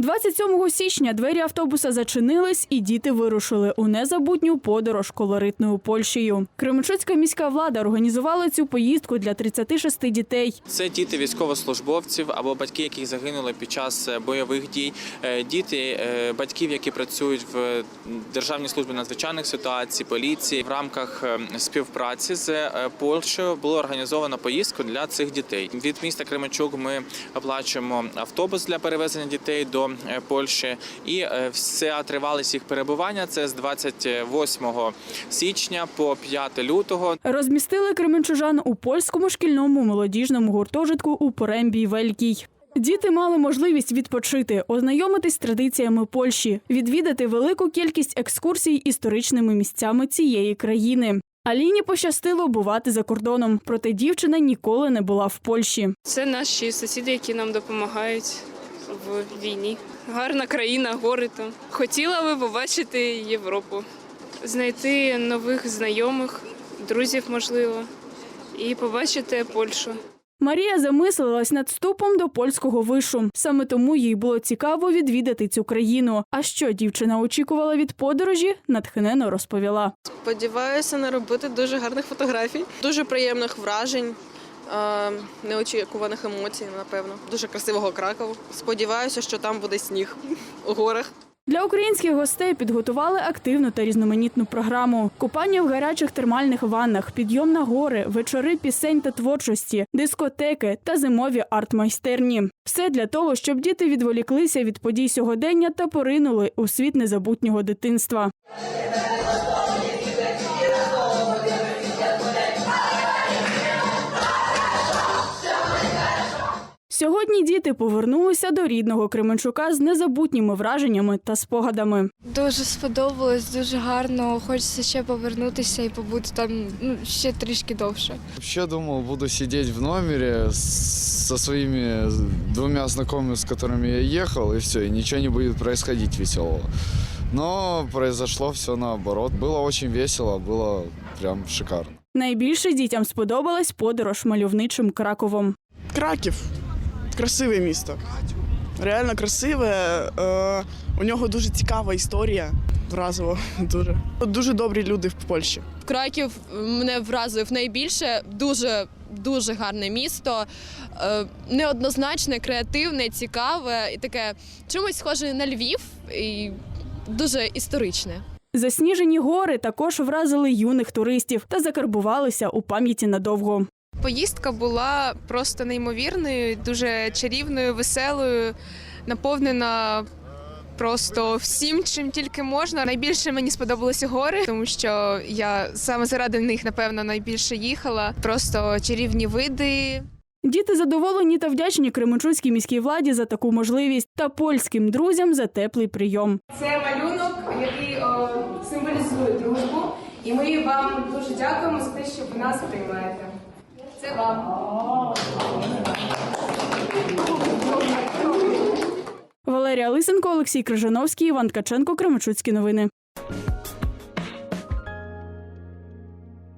27 січня двері автобуса зачинились, і діти вирушили у незабутню подорож колоритною Польщею. Кременчуцька міська влада організувала цю поїздку для 36 дітей. Це діти військовослужбовців або батьки, які загинули під час е, бойових дій, Е, діти е, батьків, які працюють в Державній службі надзвичайних ситуацій, поліції. В рамках е, співпраці з Польщею було організовано поїздку для цих дітей. Від міста Кременчук ми оплачуємо автобус для перевезення дітей до е, Польщі, і е, вся тривалість їх перебування це з 28 січня по 5 лютого. Розмістили кременчужан у польському шкільному молодіжному гуртожитку у Порембій Великій. Діти мали можливість відпочити, ознайомитись з традиціями Польщі, відвідати велику кількість екскурсій історичними місцями цієї країни. Аліні пощастило бувати за кордоном, проте дівчина ніколи не була в Польщі. Це наші сусіди, які нам допомагають в війні. Гарна країна, гори там. Хотіла би побачити Європу, знайти нових знайомих, друзів, можливо, і побачити Польщу. Марія замислилась над вступом до польського вишу. Саме тому їй було цікаво відвідати цю країну. А що дівчина очікувала від подорожі, натхненно розповіла. Сподіваюся наробити дуже гарних фотографій, дуже приємних вражень, неочікуваних емоцій, напевно. Дуже красивого Кракову. Сподіваюся, що там буде сніг у горах. Для українських гостей підготували активну та різноманітну програму: купання в гарячих термальних ваннах, підйом на гори, вечори пісень та творчості, дискотеки та зимові арт-майстерні. Все для того, щоб діти відволіклися від подій сьогодення та поринули у світ незабутнього дитинства. Сьогодні діти повернулися до рідного Кременчука з незабутніми враженнями та спогадами. Дуже сподобалось, дуже гарно. Хочеться ще повернутися і побути там ну, ще трішки довше. Вообще думал, буду сидеть в номере с- со своими двумя знакомыми, с которыми я ехал, и все, и ничего не будет происходить веселого. Но произошло все наоборот. Было очень весело, было прям шикарно. Найбільше дітям сподобалась подорож мальовничим Краковом. Краків красиве місто. Реально красиве. Е, у нього дуже цікава історія. Вразило дуже. Дуже добрі люди в Польщі. Краків мене вразив найбільше. Дуже дуже гарне місто, е, неоднозначне, креативне, цікаве і таке чимось схоже на Львів і дуже історичне. Засніжені гори також вразили юних туристів та закарбувалися у пам'яті надовго. Поїздка була просто неймовірною, дуже чарівною, веселою, наповнена просто всім, чим тільки можна. Найбільше мені сподобалися гори, тому що я саме заради них, напевно, найбільше їхала. Просто чарівні види. Діти задоволені та вдячні Кременчуцькій міській владі за таку можливість та польським друзям за теплий прийом. Це малюнок, який о, символізує дружбу, і ми вам дуже дякуємо за те, що ви нас приймаєте. Це вам. Валерія Лисенко, Олексій Крижановський, Іван Ткаченко, Кременчуцькі новини.